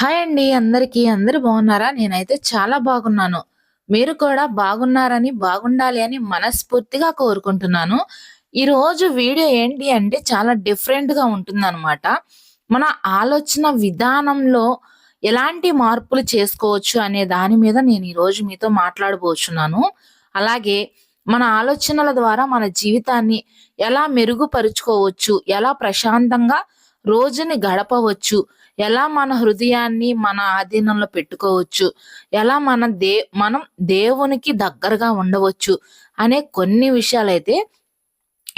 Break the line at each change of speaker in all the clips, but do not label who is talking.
Hi అండి అందరికీ. అందరూ బాగున్నారా? నేనైతే చాలా బాగున్నాను. మీరు కూడా బాగున్నారని, బాగుండాలి అని మనస్ఫూర్తిగా కోరుకుంటున్నాను. ఈరోజు వీడియో ఏంటి అంటే చాలా డిఫరెంట్‌గా ఉంటుందన్నమాట మన ఆలోచన విధానంలో ఎలాంటి మార్పులు చేసుకోవచ్చు అనే దాని మీద నేను ఈరోజు మీతో మాట్లాడబోచున్నాను. అలాగే మన ఆలోచనల ద్వారా మన జీవితాన్ని ఎలా మెరుగుపరుచుకోవచ్చు, ఎలా ప్రశాంతంగా రోజుని గడపవచ్చు, ఎలా మన హృదయాన్ని మన ఆధీనంలో పెట్టుకోవచ్చు, ఎలా మన దే మనం దేవునికి దగ్గరగా ఉండవచ్చు అనే కొన్ని విషయాలైతే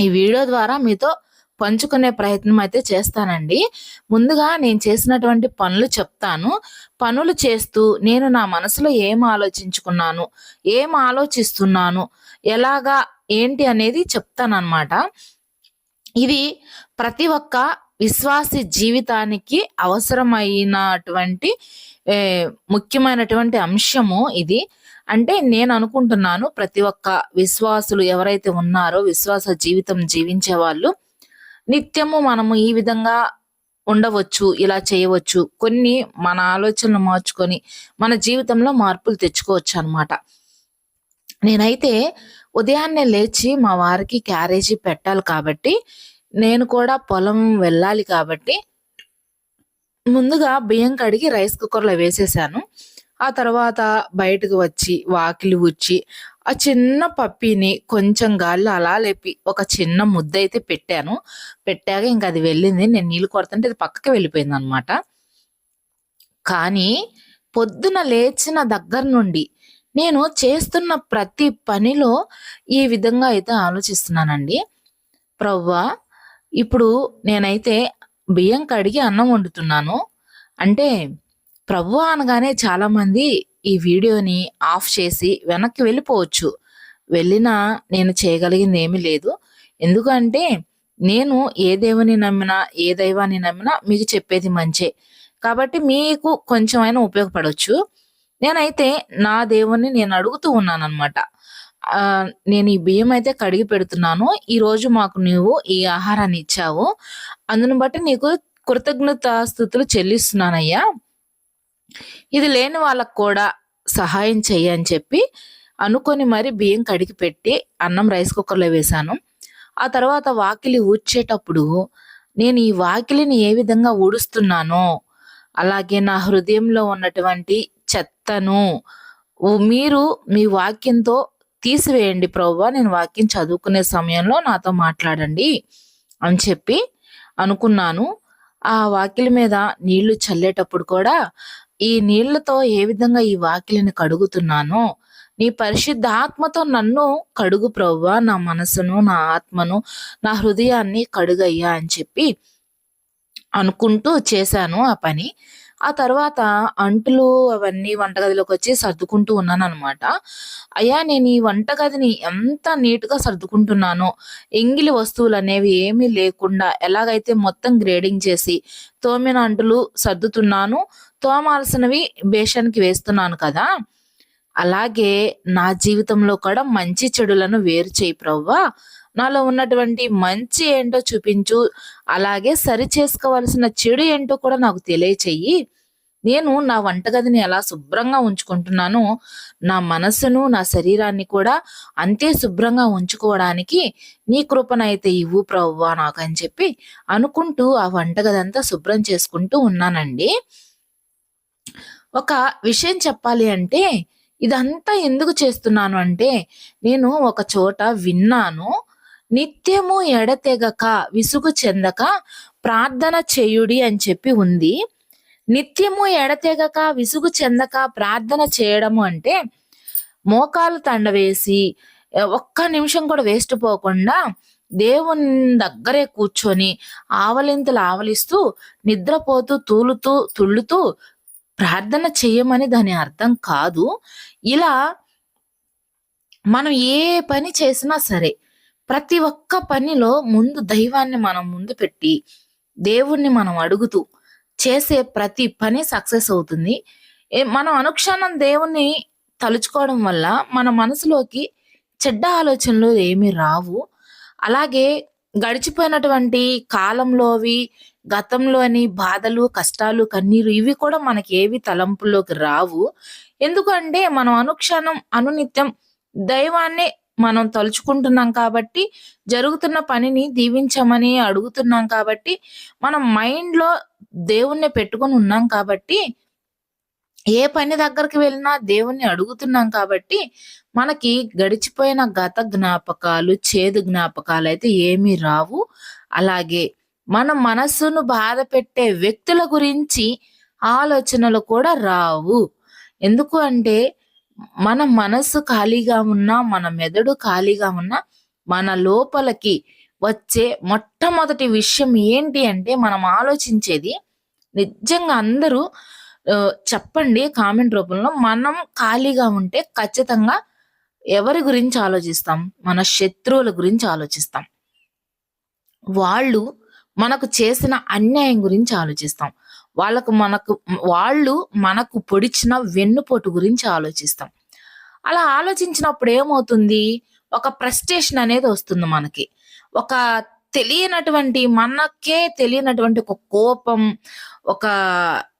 ఈ వీడియో ద్వారా మీతో పంచుకునే ప్రయత్నం అయితే చేస్తానండి. ముందుగా నేను చేసినటువంటి పనులు చెప్తాను. పనులు చేస్తూ నేను నా మనసులో ఏం ఆలోచించుకున్నాను, ఏం ఆలోచిస్తున్నాను, ఎలాగా ఏంటి అనేది చెప్తాననమాట. ఇది ప్రతి ఒక్క విశ్వాసి జీవితానికి అవసరమైనటువంటి ముఖ్యమైనటువంటి అంశము ఇది. అంటే నేను అనుకుంటున్నాను ప్రతి ఒక్క విశ్వాసులు ఎవరైతే ఉన్నారో విశ్వాస జీవితం జీవించే వాళ్ళు నిత్యము మనము ఈ విధంగా ఉండవచ్చు, ఇలా చేయవచ్చు. కొన్ని మన ఆలోచనలు మార్చుకొని మన జీవితంలో మార్పులు తెచ్చుకోవచ్చు అనమాట నేనైతే ఉదయాన్నే లేచి మా వారికి క్యారేజీ పెట్టాలి కాబట్టి, నేను కూడా పొలం వెళ్ళాలి కాబట్టి ముందుగా బియ్యం కడిగి రైస్ కుక్కర్‌లో వేసేసాను. ఆ తర్వాత బయటకు వచ్చి వాకిలి ఉచ్చి ఆ చిన్న పప్పీని కొంచెం గాలిలో అలా లేపి ఒక చిన్న ముద్ద అయితే పెట్టాను. పెట్టాక ఇంక అది వెళ్ళింది. నేను నీళ్ళు కొడుతుంటే అది పక్కకి వెళ్ళిపోయింది అనమాట కానీ పొద్దున లేచిన దగ్గర నుండి నేను చేస్తున్న ప్రతి పనిలో ఈ విధంగా అయితే ఆలోచిస్తున్నానండి. ప్రవ్వా! ఇప్పుడు నేనైతే బియ్యం కడిగి అన్నం వండుతున్నాను. అంటే ప్రభు అనగానే చాలామంది ఈ వీడియోని ఆఫ్ చేసి వెనక్కి వెళ్ళిపోవచ్చు. వెళ్ళినా నేను చేయగలిగింది ఏమీ లేదు. ఎందుకంటే నేను ఏ దేవుని నమ్మినా, ఏ దైవాన్ని నమ్మినా మీకు చెప్పేది మంచే. కాబట్టి మీకు కొంచెమైనా ఉపయోగపడవచ్చు నేనైతే నా దేవుణ్ణి నేను అడుగుతూ ఉన్నాను అనమాట నేను ఈ బియ్యం అయితే కడిగి పెడుతున్నాను. ఈరోజు మాకు నీవు ఈ ఆహారాన్ని ఇచ్చావు. అందును బట్టి నీకు కృతజ్ఞతాస్తుతులు చెల్లిస్తున్నానయ్యా. ఇది లేని వాళ్ళకు కూడా సహాయం చెయ్యి అని చెప్పి అనుకోని మరి బియ్యం కడిగి పెట్టి అన్నం రైస్ కుక్కర్‌లో వేశాను. ఆ తర్వాత వాకిలి ఊడ్చేటప్పుడు నేను ఈ వాకిలిని ఏ విధంగా ఊడుస్తున్నానో, అలాగే నా హృదయంలో ఉన్నటువంటి చెత్తను మీరు మీ వాక్యంతో తీసివేయండి ప్రభువా! నేను వాక్యం చదువుకునే సమయంలో నాతో మాట్లాడండి అని చెప్పి అనుకున్నాను. ఆ వాకిలి మీద నీళ్ళు చల్లేటప్పుడు కూడా ఈ నీళ్ళతో ఏ విధంగా ఈ వాకిలిని కడుగుతున్నానో, నీ పరిశుద్ధ ఆత్మతో నన్ను కడుగు ప్రభువా! నా మనసును, నా ఆత్మను, నా హృదయాన్ని కడుగయ్యా అని చెప్పి అనుకుంటూ చేశాను ఆ పని. ఆ తర్వాత అంటులు అవన్నీ వంటగదిలోకొచ్చి సర్దుకుంటూ ఉన్నాను అనమాట అయ్యా! నేను ఈ వంటగదిని ఎంత నీట్‌గా సర్దుకుంటున్నానో, ఎంగిలి వస్తువులు అనేవి ఏమీ లేకుండా ఎలాగైతే మొత్తం గ్రేడింగ్ చేసి తోమిన అంటులు సర్దుతున్నాను, తోమాల్సినవి బేషన్‌కి వేస్తున్నాను కదా! అలాగే నా జీవితంలో కూడా మంచి చెడులను వేరు చేయి ప్రవ్వా నాలో ఉన్నటువంటి మంచి ఏంటో చూపించు. అలాగే సరి చేసుకోవాల్సిన చెడు ఏంటో కూడా నాకు తెలియచెయ్యి. నేను నా వంటగదిని ఎలా శుభ్రంగా ఉంచుకుంటున్నానో, నా మనసును, నా శరీరాన్ని కూడా అంతే శుభ్రంగా ఉంచుకోవడానికి నీ కృపనైతే ఇవ్వు ప్రభువా నాకని చెప్పి అనుకుంటూ ఆ వంటగదంతా శుభ్రం చేసుకుంటూ ఉన్నానండి. ఒక విషయం చెప్పాలి అంటే ఇదంతా ఎందుకు చేస్తున్నాను అంటే, నేను ఒక చోట విన్నాను. నిత్యము ఎడతెగక, విసుగు చెందక ప్రార్థన చేయుడి అని చెప్పి ఉంది. నిత్యము ఎడతెగక, విసుగు చెందక ప్రార్థన చేయడము అంటే, మోకాలు తండవేసి ఒక్క నిమిషం కూడా వేస్ట్ పోకుండా దేవుని దగ్గరే కూర్చొని ఆవలింతలు ఆవలిస్తూ, నిద్రపోతూ, తూలుతూ, తుళ్ళుతూ ప్రార్థన చెయ్యమని దాని అర్థం కాదు. ఇలా మనం ఏ పని చేసినా సరే, ప్రతి ఒక్క పనిలో ముందు దైవాన్ని మనం ముందు పెట్టి, దేవుణ్ణి మనం అడుగుతూ చేసే ప్రతి పని సక్సెస్ అవుతుంది. మనం అనుక్షణం దేవుణ్ణి తలుచుకోవడం వల్ల మన మనసులోకి చెడ్డ ఆలోచనలు ఏమీ రావు. అలాగే గడిచిపోయినటువంటి కాలంలోవి గతంలోని బాధలు, కష్టాలు, కన్నీరు ఇవి కూడా మనకి ఏవి తలంపులోకి రావు. ఎందుకంటే మనం అనుక్షణం, అనునిత్యం దైవాన్ని మనం తలుచుకుంటున్నాం కాబట్టి, జరుగుతున్న పనిని దీవించమని అడుగుతున్నాం కాబట్టి, మనం మైండ్‌లో దేవుణ్ణి పెట్టుకొని ఉన్నాం కాబట్టి, ఏ పని దగ్గరికి వెళ్ళినా దేవుణ్ణి అడుగుతున్నాం కాబట్టి, మనకి గడిచిపోయిన గత జ్ఞాపకాలు, చేదు జ్ఞాపకాలు అయితే ఏమీ రావు. అలాగే మన మనస్సును బాధపెట్టే వ్యక్తుల గురించి ఆలోచనలు కూడా రావు. ఎందుకు అంటే మన మనస్సు ఖాళీగా ఉన్నా, మన మెదడు ఖాళీగా ఉన్నా, మన లోపలికి వచ్చే మొట్టమొదటి విషయం ఏంటి అంటే మనం ఆలోచించేది నిజంగా అందరూ చెప్పండి కామెంట్ రూపంలో. మనం ఖాళీగా ఉంటే ఖచ్చితంగా ఎవరి గురించి ఆలోచిస్తాం? మన శత్రువుల గురించి ఆలోచిస్తాం. వాళ్ళు మనకు చేసిన అన్యాయం గురించి ఆలోచిస్తాం. వాళ్ళకు మనకు వాళ్ళు మనకు పొడిచిన వెన్నుపోటు గురించి ఆలోచిస్తాం. అలా ఆలోచించినప్పుడు ఏమవుతుంది? ఒక ప్రస్టేషన్ అనేది వస్తుంది మనకి. ఒక తెలియనటువంటి మనకే తెలియనటువంటి ఒక కోపం, ఒక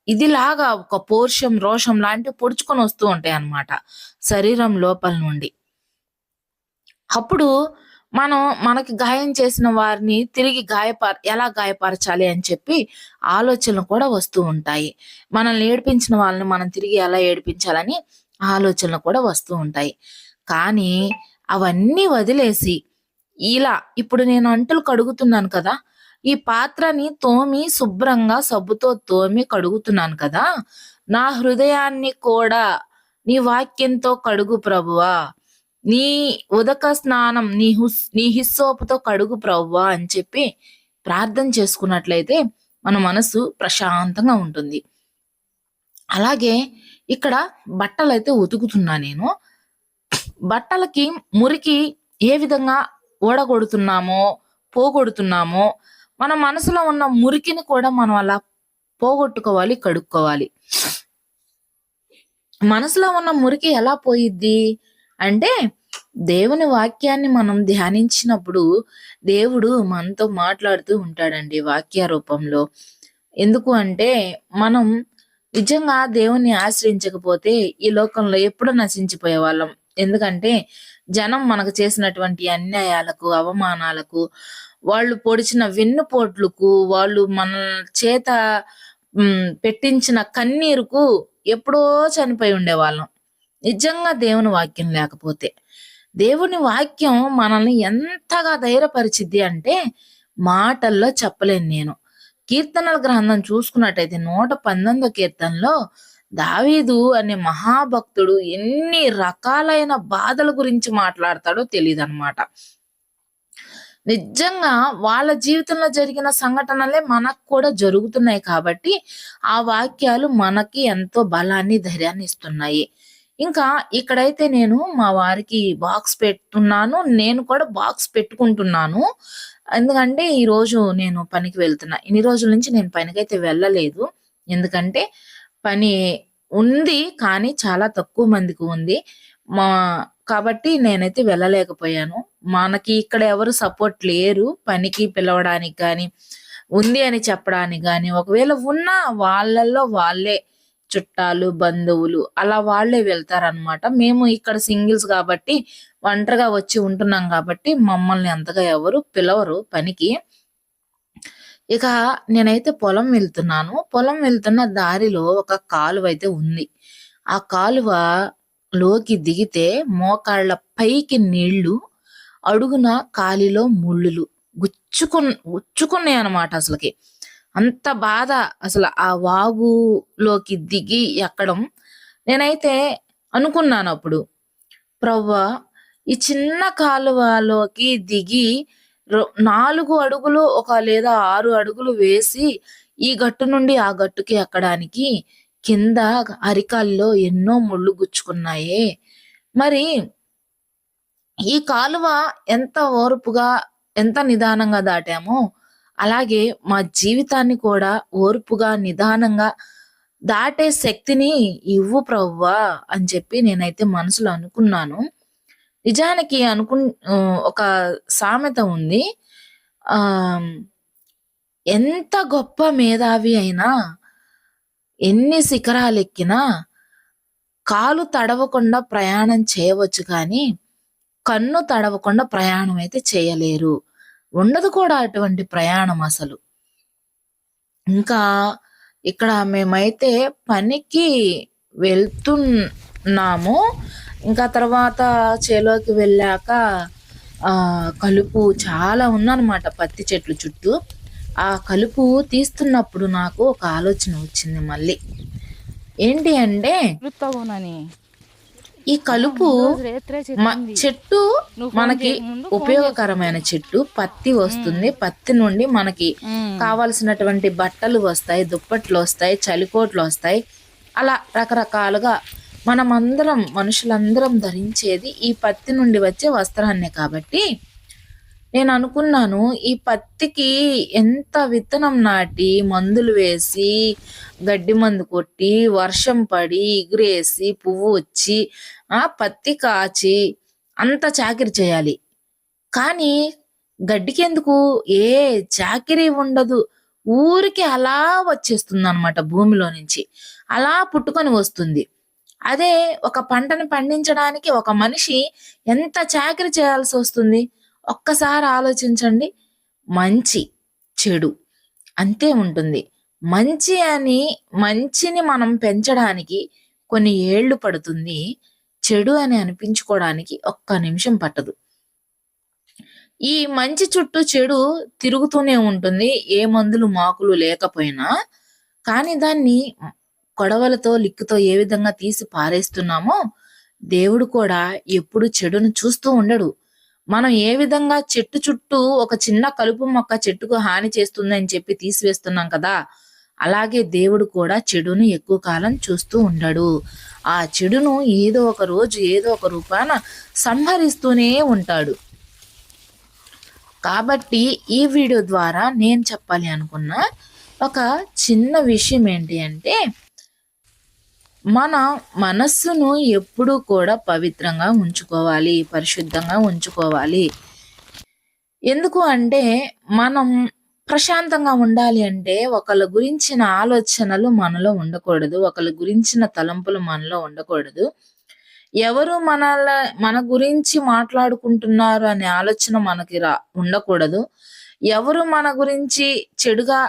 ఇదిలాగా ఒక పోర్షం రోషం లాంటివి పొడుచుకొని వస్తూ ఉంటాయి అన్నమాట శరీరం లోపల నుండి. అప్పుడు మనం మనకి గాయం చేసిన వారిని తిరిగి గాయపర ఎలా గాయపరచాలి అని చెప్పి ఆలోచనలు కూడా వస్తూ ఉంటాయి. మనల్ని ఏడిపించిన వాళ్ళని మనం తిరిగి ఎలా ఏడిపించాలని ఆలోచనలు కూడా వస్తూ ఉంటాయి. కానీ అవన్నీ వదిలేసి ఇలా ఇప్పుడు నేను అంటలు కడుగుతున్నాను కదా! ఈ పాత్రని తోమి శుభ్రంగా సబ్బుతో తోమి కడుగుతున్నాను కదా! నా హృదయాన్ని కూడా నీ వాక్యంతో కడుగు ప్రభువా! నీ ఉదక స్నానం నీ హుస్ నీ హిస్సోపుతో కడుగు ప్రవ్వా అని చెప్పి ప్రార్థన చేసుకున్నట్లయితే మన మనసు ప్రశాంతంగా ఉంటుంది. అలాగే ఇక్కడ బట్టలైతే ఉతుకుతున్నా నేను. బట్టలకి మురికి ఏ విధంగా ఓడగొడుతున్నామో పోగొడుతున్నామో, మన మనసులో ఉన్న మురికిని కూడా మనం అలా పోగొట్టుకోవాలి, కడుక్కోవాలి. మనసులో ఉన్న మురికి ఎలా పోయిద్ది? అంటే దేవుని వాక్యాన్ని మనం ధ్యానించినప్పుడు దేవుడు మనతో మాట్లాడుతూ ఉంటాడండి వాక్య రూపంలో. ఎందుకు అంటే మనం నిజంగా దేవుణ్ణి ఆశ్రయించకపోతే ఈ లోకంలో ఎప్పుడు నశించిపోయే వాళ్ళం ఎందుకంటే జనం మనకు చేసినటువంటి అన్యాయాలకు, అవమానాలకు, వాళ్ళు పొడిచిన వెన్నుపోట్లకు, వాళ్ళు మన చేత పెట్టించిన కన్నీరుకు ఎప్పుడో చనిపోయి ఉండేవాళ్ళం. నిజంగా దేవుని వాక్యం లేకపోతే. దేవుని వాక్యం మనల్ని ఎంతగా ధైర్యపరిచిద్ది అంటే మాటల్లో చెప్పలేను నేను. కీర్తనల గ్రంథం చూసుకున్నట్టయితే 118 కీర్తనలో దావీదు అనే మహాభక్తుడు ఎన్ని రకాలైన బాధల గురించి మాట్లాడతాడో తెలీదనమాట. నిజంగా వాళ్ళ జీవితంలో జరిగిన సంఘటనలే మనకు కూడా జరుగుతున్నాయి కాబట్టి, ఆ వాక్యాలు మనకి ఎంతో బలాన్ని, ధైర్యాన్ని ఇస్తున్నాయి. ఇంకా ఇక్కడైతే నేను మా వారికి బాక్స్ పెట్టున్నాను. నేను కూడా బాక్స్ పెట్టుకుంటున్నాను. ఎందుకంటే ఈరోజు నేను పనికి వెళ్తున్నా. ఇన్ని రోజుల నుంచి నేను పనికైతే వెళ్ళలేదు. ఎందుకంటే పని ఉంది. కానీ చాలా తక్కువ మందికి ఉంది. మా కాబట్టి నేనైతే వెళ్ళలేకపోయాను. మనకి ఇక్కడ ఎవరు సపోర్ట్ లేరు. పనికి పిలవడానికి కానీ ఉంది అని చెప్పడానికి కానీ ఒకవేళ ఉన్నా వాళ్ళల్లో వాళ్ళే చుట్టాలు, బంధువులు అలా వాళ్ళే వెళ్తారనమాట. మేము ఇక్కడ సింగిల్స్ కాబట్టి ఒంటరిగా వచ్చి ఉంటున్నాం కాబట్టి మమ్మల్ని అంతగా ఎవరు పిలవరు పనికి. ఇక నేనైతే పొలం వెళ్తున్నాను. పొలం వెళ్తున్న దారిలో ఒక కాలువ అయితే ఉంది. ఆ కాలువ లోకి దిగితే మోకాళ్ళ పైకి నీళ్ళు, అడుగున కాలిలో ముళ్ళులు గుచ్చుకు గుచ్చుకున్నాయి అనమాట అసలుకి అంత బాధ అసలు ఆ వాగులోకి దిగి ఎక్కడం. నేనైతే అనుకున్నాను అప్పుడు ప్రవ్వ ఈ చిన్న కాలువలోకి దిగి నాలుగు అడుగులు ఒక లేదా ఆరు అడుగులు వేసి ఈ గట్టు నుండి ఆ గట్టుకి ఎక్కడానికి కింద అరికాల్లో ఎన్నో ముళ్ళు గుచ్చుకున్నాయే. మరి ఈ కాలువ ఎంత ఓర్పుగా, ఎంత నిదానంగా దాటామో, అలాగే మా జీవితాన్ని కూడా ఓర్పుగా, నిదానంగా దాటే శక్తిని ఇవ్వు ప్రవ్వా అని చెప్పి నేనైతే మనసులో అనుకున్నాను. నిజానికి అనుకు ఒక సామెత ఉంది. ఎంత గొప్ప మేధావి అయినా ఎన్ని శిఖరాలు ఎక్కినా కాలు తడవకుండా ప్రయాణం చేయవచ్చు కానీ కన్ను తడవకుండా ప్రయాణం అయితే చేయలేరు ఉండదు కూడా అటువంటి ప్రయాణం అసలు. ఇంకా ఇక్కడ మేమైతే పనికి వెళ్తున్నాము. ఇంకా తర్వాత చేలోకి వెళ్ళాక కలుపు చాలా ఉందన్నమాట పత్తి చెట్లు చుట్టూ. ఆ కలుపు తీస్తున్నప్పుడు నాకు ఒక ఆలోచన వచ్చింది మళ్ళీ. ఏంటి అంటే ఈ కలుపు చెట్టు మనకి ఉపయోగకరమైన చెట్టు పత్తి వస్తుంది. పత్తి నుండి మనకి కావాల్సినటువంటి బట్టలు వస్తాయి దుప్పట్లు వస్తాయి చలికోట్లు వస్తాయి. అలా రకరకాలుగా మనమందరం మనుషులందరం ధరించేది ఈ పత్తి నుండి వచ్చే వస్త్రాన్నే కాబట్టి నేను అనుకున్నాను ఈ పత్తికి ఎంత విత్తనం నాటి మందులు వేసి గడ్డి మందు కొట్టి వర్షం పడి ఎగురేసి పువ్వు వచ్చి ఆ పత్తి కాచి అంత చాకిరి చేయాలి. కానీ గడ్డికెందుకు? ఏ చాకిరి ఉండదు. ఊరికి అలా వచ్చేస్తుంది అనమాట భూమిలో నుంచి. అలా పుట్టుకొని వస్తుంది. అదే ఒక పంటను పండించడానికి ఒక మనిషి ఎంత చాకిరి చేయాల్సి వస్తుంది? ఒక్కసారి ఆలోచించండి. మంచి చెడు అంతే ఉంటుంది. మంచి అని మంచిని మనం పెంచడానికి కొన్ని ఏళ్ళు పడుతుంది. చెడు అని అనిపించుకోవడానికి ఒక్క నిమిషం పట్టదు. ఈ మంచి చుట్టూ చెడు తిరుగుతూనే ఉంటుంది. ఏ మందులు మాకులు లేకపోయినా కానీ దాన్ని కొడవలతో లిక్కుతో ఏ విధంగా తీసి పారేస్తున్నామో దేవుడు కూడా ఎప్పుడు చెడును చూస్తూ ఉండడు. మనం ఏ విధంగా చెట్టు చుట్టూ ఒక చిన్న కలుపు మొక్క చెట్టుకు హాని చేస్తుందని చెప్పి తీసివేస్తున్నాం కదా అలాగే దేవుడు కూడా చెడును ఎక్కువ కాలం చూస్తూ ఉండడు. ఆ చెడును ఏదో ఒక రోజు ఏదో ఒక రూపాన సంహరిస్తూనే ఉంటాడు. కాబట్టి ఈ వీడియో ద్వారా నేను చెప్పాలి అనుకున్న ఒక చిన్న విషయం ఏంటి అంటే మన మనస్సును ఎప్పుడూ కూడా పవిత్రంగా ఉంచుకోవాలి పరిశుద్ధంగా ఉంచుకోవాలి. ఎందుకు అంటే మనం ప్రశాంతంగా ఉండాలి అంటే ఒకళ్ళ గురించిన ఆలోచనలు మనలో ఉండకూడదు ఒకళ్ళ గురించిన తలంపులు మనలో ఉండకూడదు. ఎవరు మనల మన గురించి మాట్లాడుకుంటున్నారు అనే ఆలోచన మనకి రా ఉండకూడదు. ఎవరు మన గురించి చెడుగా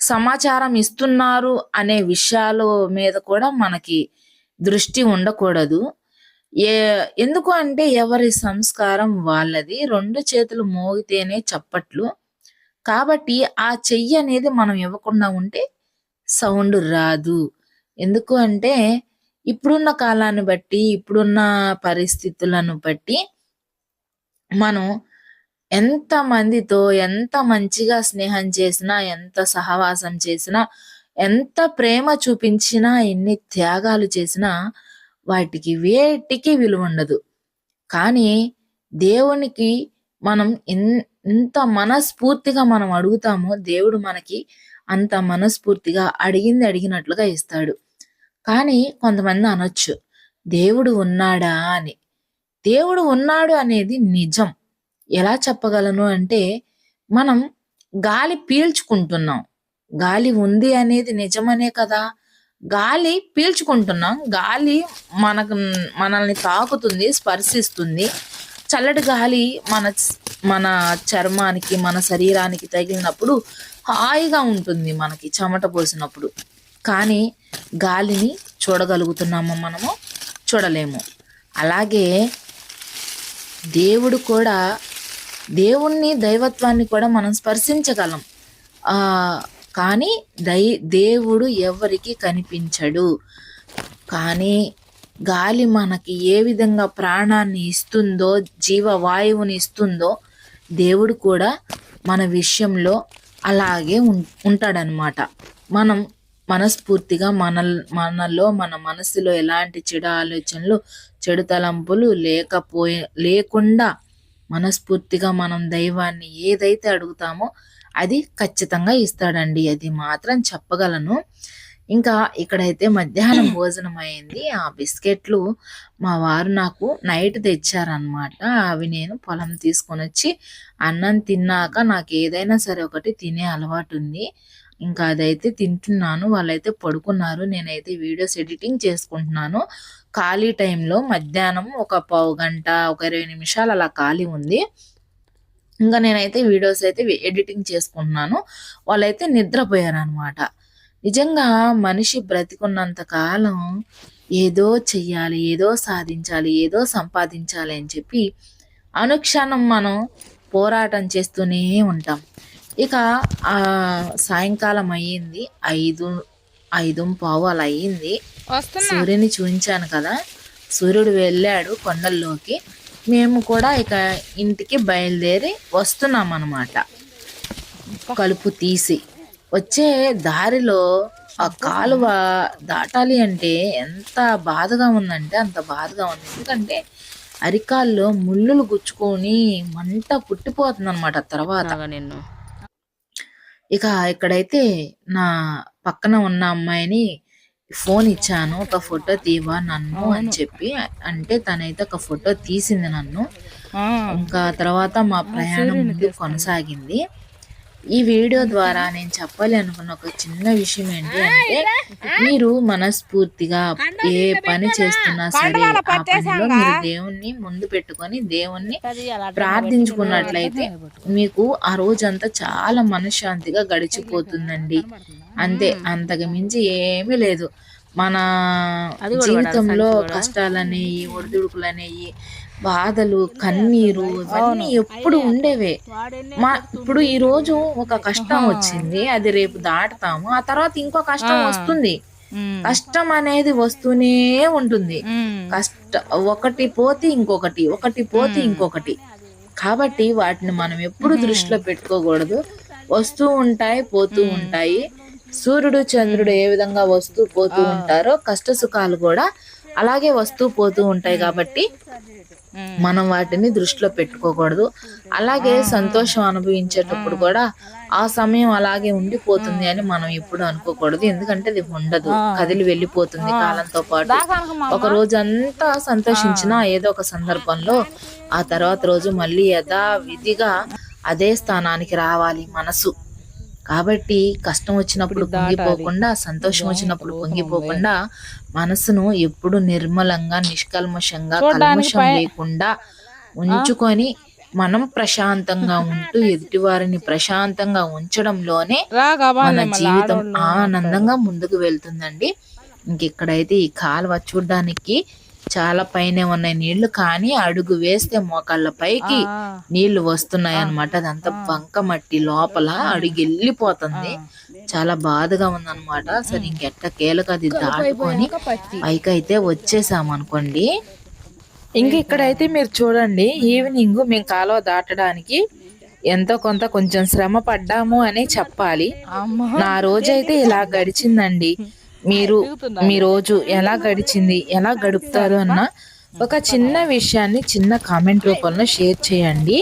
సమాచారం ఇస్తున్నారు అనే విషయాల మీద కూడా మనకి దృష్టి ఉండకూడదు. ఏ ఎందుకు అంటే ఎవరి సంస్కారం వాళ్ళది. రెండు చేతులు మోగితేనే చప్పట్లు. కాబట్టి ఆ చెయ్యి అనేది మనం ఇవ్వకుండా ఉంటే సౌండ్ రాదు. ఎందుకు అంటే ఇప్పుడున్న కాలాన్ని బట్టి ఇప్పుడున్న పరిస్థితులను బట్టి మనం ఎంత మందితో ఎంత మంచిగా స్నేహం చేసినా ఎంత సహవాసం చేసినా ఎంత ప్రేమ చూపించినా ఎన్ని త్యాగాలు చేసినా వాటికి వేటికి విలువ ఉండదు. కానీ దేవునికి మనం ఎంత మనస్ఫూర్తిగా మనం అడుగుతామో దేవుడు మనకి అంత మనస్ఫూర్తిగా అడిగింది అడిగినట్లుగా ఇస్తాడు. కానీ కొంతమంది అనొచ్చు దేవుడు ఉన్నాడా అని. దేవుడు ఉన్నాడు అనేది నిజం. ఎలా చెప్పగలను అంటే మనం గాలి పీల్చుకుంటున్నాం. గాలి ఉంది అనేది నిజమనే కదా. గాలి పీల్చుకుంటున్నాం. గాలి మనకు మనల్ని తాకుతుంది స్పర్శిస్తుంది. చల్లటి గాలి మన మన చర్మానికి మన శరీరానికి తగిలినప్పుడు హాయిగా ఉంటుంది మనకి చెమట పోసినప్పుడు. కానీ గాలిని చూడగలుగుతున్నాము మనము చూడలేము. అలాగే దేవుడు కూడా దేవుణ్ణి దైవత్వాన్ని కూడా మనం స్పర్శించగలం. కానీ దై దేవుడు ఎవరికి కనిపించడు. కానీ గాలి మనకి ఏ విధంగా ప్రాణాన్ని ఇస్తుందో జీవవాయువుని ఇస్తుందో దేవుడు కూడా మన విషయంలో అలాగే ఉంటాడనమాట మనం మనస్ఫూర్తిగా మన మనలో మన మనసులో ఎలాంటి చెడు ఆలోచనలు చెడు తలంపులు లేకపోయే లేకుండా మనస్ఫూర్తిగా మనం దైవాన్ని ఏదైతే అడుగుతామో అది ఖచ్చితంగా ఇస్తాడండి. అది మాత్రం చెప్పగలను. ఇంకా ఇక్కడైతే మధ్యాహ్నం భోజనం అయింది ఆ బిస్కెట్లు మా వారు నాకు నైట్ తెచ్చారనమాట అవి నేను పొలం తీసుకొని వచ్చి అన్నం తిన్నాక నాకు ఏదైనా సరే ఒకటి తినే అలవాటు ఉంది ఇంకా అదైతే తింటున్నాను. వాళ్ళైతే పడుకున్నారు. నేనైతే వీడియోస్ ఎడిటింగ్ చేసుకుంటున్నాను. ఖాళీ టైంలో మధ్యాహ్నం ఒక పావు గంట ఒక ఇరవై నిమిషాలు అలా ఖాళీ ఉంది. ఇంకా నేనైతే వీడియోస్ అయితే ఎడిటింగ్ చేసుకుంటున్నాను. వాళ్ళైతే నిద్రపోయారు అనమాట నిజంగా మనిషి బ్రతికున్నంత కాలం ఏదో చెయ్యాలి ఏదో సాధించాలి ఏదో సంపాదించాలి అని చెప్పి అనుక్షణం మనం పోరాటం చేస్తూనే ఉంటాం. ఇక ఆ సాయంకాలం అయ్యింది ఐదు ఐదు పావు అలా అయ్యింది. సూర్యుని చూపించాను కదా సూర్యుడు వెళ్ళాడు కొండల్లోకి. మేము కూడా ఇక ఇంటికి బయలుదేరి వస్తున్నాం అన్నమాట కలుపు తీసి. వచ్చే దారిలో ఆ కాలువ దాటాలి అంటే ఎంత బాధగా ఉందంటే అంత బాధగా ఉంది. ఎందుకంటే అరికాల్లో ముళ్ళులు గుచ్చుకొని మంట పుట్టిపోతుంది అనమాట తర్వాత
నిన్ను.
ఇక ఇక్కడైతే నా పక్కన ఉన్న అమ్మాయిని ఫోన్ ఇచ్చాను. ఒక ఫోటో తీవా నన్ను అని చెప్పి. అంటే తనైతే ఒక ఫోటో తీసింది నన్ను. ఇంకా తర్వాత మా ప్రయాణం కొనసాగింది. ఈ వీడియో ద్వారా నేను చెప్పాలి అనుకున్న ఒక చిన్న విషయం ఏంటి అంటే మీరు మనస్ఫూర్తిగా ఏ పని చేస్తున్నా సరే ఆ పనిలో మీరు దేవుణ్ణి ముందు పెట్టుకొని దేవుణ్ణి ప్రార్థించుకున్నట్లయితే మీకు ఆ రోజంతా చాలా మనశ్శాంతిగా గడిచిపోతుందండి. అంతే అంతకు మించి ఏమీ లేదు. మన జీవితంలో కష్టాలనేవి ఒడిదుడుకులనేవి బాధలు కన్నీరు ఇవన్నీ ఎప్పుడు ఉండేవే. మా ఇప్పుడు ఈ రోజు ఒక కష్టం వచ్చింది అది రేపు దాటుతాము ఆ తర్వాత ఇంకో కష్టం వస్తుంది. కష్టం అనేది వస్తూనే ఉంటుంది. కష్ట ఒకటి పోతే ఇంకొకటి ఒకటి పోతే ఇంకొకటి. కాబట్టి వాటిని మనం ఎప్పుడు దృష్టిలో పెట్టుకోకూడదు. వస్తూ ఉంటాయి పోతూ ఉంటాయి. సూర్యుడు చంద్రుడు ఏ విధంగా వస్తూ పోతూ ఉంటారో కష్ట సుఖాలు కూడా అలాగే వస్తూ పోతూ ఉంటాయి కాబట్టి మనం వాటిని దృష్టిలో పెట్టుకోకూడదు. అలాగే సంతోషం అనుభవించేటప్పుడు కూడా ఆ సమయం అలాగే ఉండిపోతుంది అని మనం ఎప్పుడు అనుకోకూడదు. ఎందుకంటే అది ఉండదు. కదిలి వెళ్ళిపోతుంది కాలంతో పాటు. ఒక రోజు అంతా సంతోషించినా ఏదో ఒక సందర్భంలో ఆ తర్వాత రోజు మళ్ళీ యథావిధిగా అదే స్థానానికి రావాలి మనసు. కాబట్టి కష్టం వచ్చినప్పుడు పొంగిపోకుండా సంతోషం వచ్చినప్పుడు పొంగిపోకుండా మనసును ఎప్పుడు నిర్మలంగా నిష్కల్మషంగా కల్మషం లేకుండా ఉంచుకొని మనం ప్రశాంతంగా ఉంటూ ఎదుటివారిని ప్రశాంతంగా ఉంచడంలోనే మన జీవితం ఆనందంగా ముందుకు వెళ్తుందండి. ఇంకెక్కడైతే ఈ కాలువ చూడడానికి చాలా పైన ఉన్నాయి నీళ్ళు కానీ అడుగు వేస్తే మోకాళ్ళ పైకి నీళ్ళు వస్తున్నాయి అనమాట అదంతా బంక మట్టి లోపల అడుగు వెళ్ళిపోతుంది. చాలా బాధగా ఉందన్నమాట. సరే ఇంకెట్ట కీలక అది దాటుకొని పైకి అయితే వచ్చేసాం అనుకోండి ఇంక ఇక్కడైతే మీరు చూడండి ఈవినింగ్ మేము కాలువ దాటడానికి ఎంతో కొంత కొంచెం శ్రమ పడ్డాము అని చెప్పాలి. నా రోజైతే ఇలా గడిచిందండి. మీరు మీ రోజు ఎలా గడిచింది ఎలా గడుపుతారు అన్న ఒక చిన్న విషయాన్ని చిన్న కామెంట్ రూపంలో షేర్ చేయండి.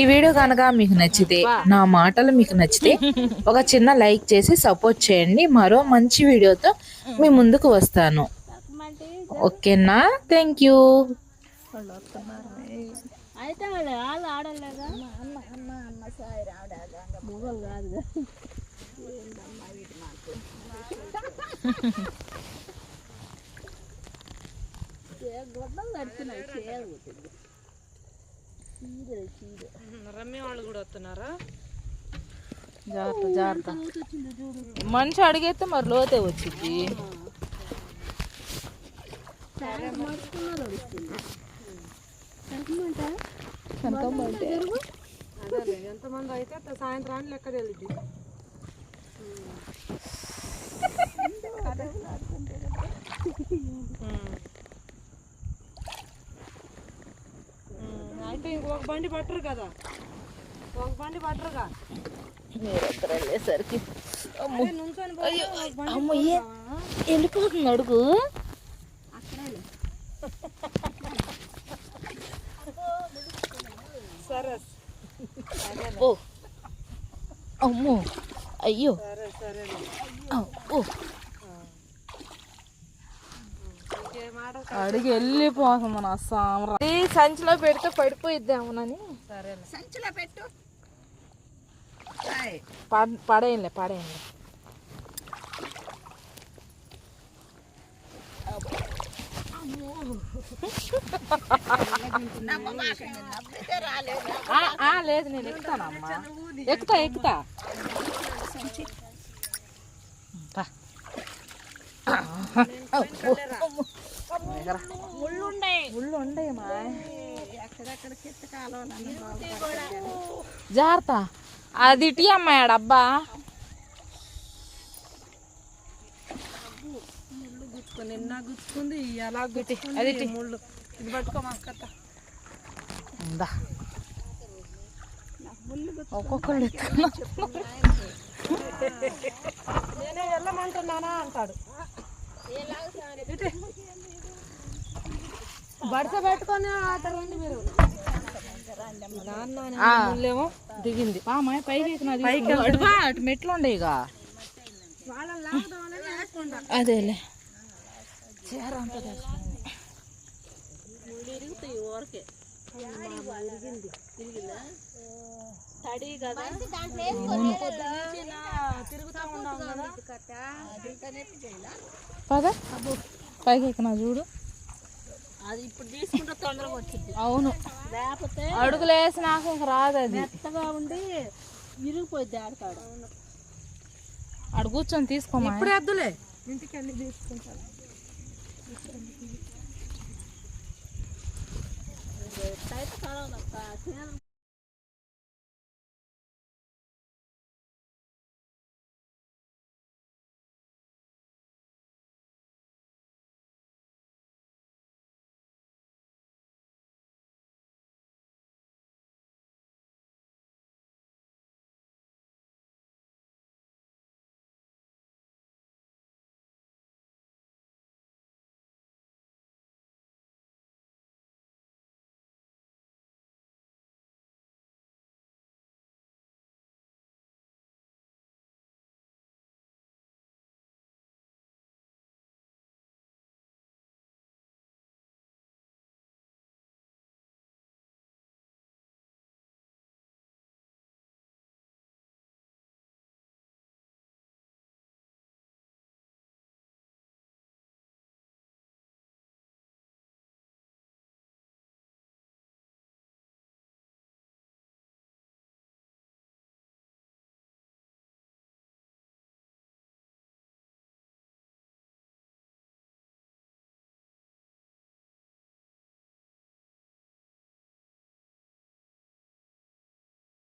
ఈ వీడియో కనుక మీకు నచ్చితే నా మాటలు మీకు నచ్చితే ఒక చిన్న లైక్ చేసి సపోర్ట్ చేయండి. మరో మంచి వీడియోతో మీ ముందుకు వస్తాను. ఓకేనా? Thank you.
అయితే వాళ్ళు వాళ్ళు ఆడలేదా? అమ్మ అమ్మ అమ్మ సాయి రావడాగా
రమ్య వాళ్ళు కూడా వస్తున్నారా? జాగ్రత్త జాగ్రత్త. మనిషి అడిగైతే మరి లోతే వచ్చింది ఎంతమంది అయితే సాయంత్రాన్ని లెక్క తెలియదు అయితే ఇంకొక బండి పట్టరు కదా. ఒక బండి పట్టరుగా.
మీరు అక్కడ వెళ్ళేసరికి అమ్మో వెళ్ళిపోతుంది అడుగు.
సరే.
అమ్మో. అయ్యో.
సరే సరే
ఓ
అడిగి వెళ్ళిపోతాం మన సామరా. ఈ సంచిలో పెడితే పడిపోయిద్దామనని.
సరేలే. సంచిలో పెట్టు.
పడ- పడేయంలే ఆ, లేదు నేను ఎక్కుతానమ్మా ఎక్కుతా ఎక్కుతా. రా. ఎగరా. ముళ్ళు ఉండయి మా.
ఎక్కడెక్కడికి ఎత్తకాలో
జాగ్రత్త. అది ఇటీ అమ్మాయి డబ్బా
నిన్న గుచ్చుకుంది ఎలా
అది.
ముళ్ళు ఇది పట్టుకోమాకత్త
ఉందా?
ముళ్ళు
ఒక్కొక్కళ్ళు
నేనే వెళ్ళమంటున్నానా అంటాడు. బడస పెట్టుకొని మీరు.
దిగింది. పామాయ్ పైకి అటు బా, అటు మెట్లు ఉండే ఇక. అదేలే. చీర అంతా
ఊరకే తడి కదా తిరుగుతూ ఉన్నాం కదా
పద. పైకి ఎక్కినా చూడు.
అది ఇప్పుడు తీసుకుంటే తొందరగా వచ్చింది.
అవును.
లేకపోతే
అడుగులు వేసినాక ఇంక రాదు అది.
మెత్తగా ఉండి ఇరిగిపోయింది ఆడతాడు
అడు కూర్చొని తీసుకోమా?
వద్దులే. ఇంటికి వెళ్ళి తీసుకుంటాను. అయితే